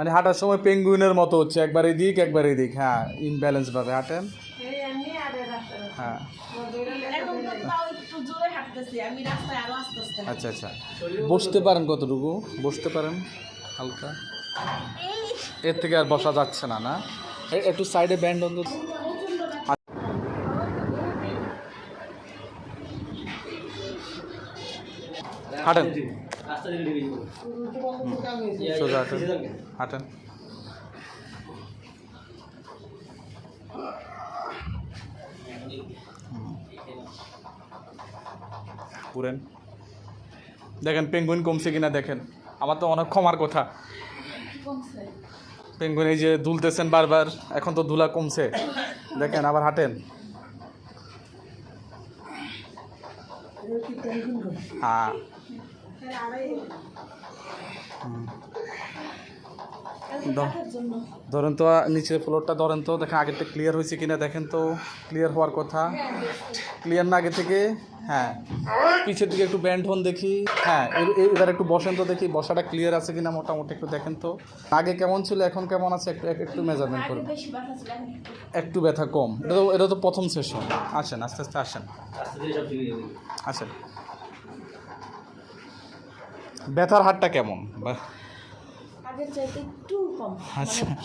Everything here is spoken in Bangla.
মানে হাঁটার সময় পেঙ্গুইনের মতো হচ্ছে একবার এদিক একবার এদিক। হ্যাঁ ইনব্যালেন্স ভাবে হাঁটেন হ্যাঁ। এখন তো তাও একটু জোরে হাঁটতেছি আমি রাস্তায় আরও আস্তে আস্তে আচ্ছা আচ্ছা। বসতে পারেন কতটুকু? বসতে পারেন হালকা। এর থেকে আর বসা যাচ্ছে না না? একটু সাইডে ব্যান্ড অন্তত। হাঁটেন। সোজা হাঁটেন। হাঁটেন। পুরেন দেখেন পেঙ্গুইন কমছে কিনা দেখেন। আমার তো অনেক ক্ষমার কথা। পেঙ্গুইন এই যে দুলতেছেন বারবার এখন তো ধুলা কমছে। দেখেন আবার হাঁটেন। হ্যাঁ। ধরেন তো নিচের ফ্লোরটা ধরেন তো দেখেন আগেরটা ক্লিয়ার হয়েছে কিনা দেখেন তো ক্লিয়ার হওয়ার কথা। ক্লিয়ার না আগে থেকে? হ্যাঁ। পিছের দিকে একটু ব্যান্ড হন দেখি। হ্যাঁ এবার একটু বসেন তো দেখি বসাটা ক্লিয়ার আছে কিনা মোটামুটি একটু দেখেন তো। আগে কেমন ছিল এখন কেমন আছে? একটু একটু মেজারমেন্ট করুন। একটু ব্যথা কম। এটা তো এটা তো প্রথম সেশন আসেন আস্তে আস্তে আসেন। আসেন। ব্যথার হারটা কেমন? বা- আগের চাইতে একটু কম। আচ্ছা।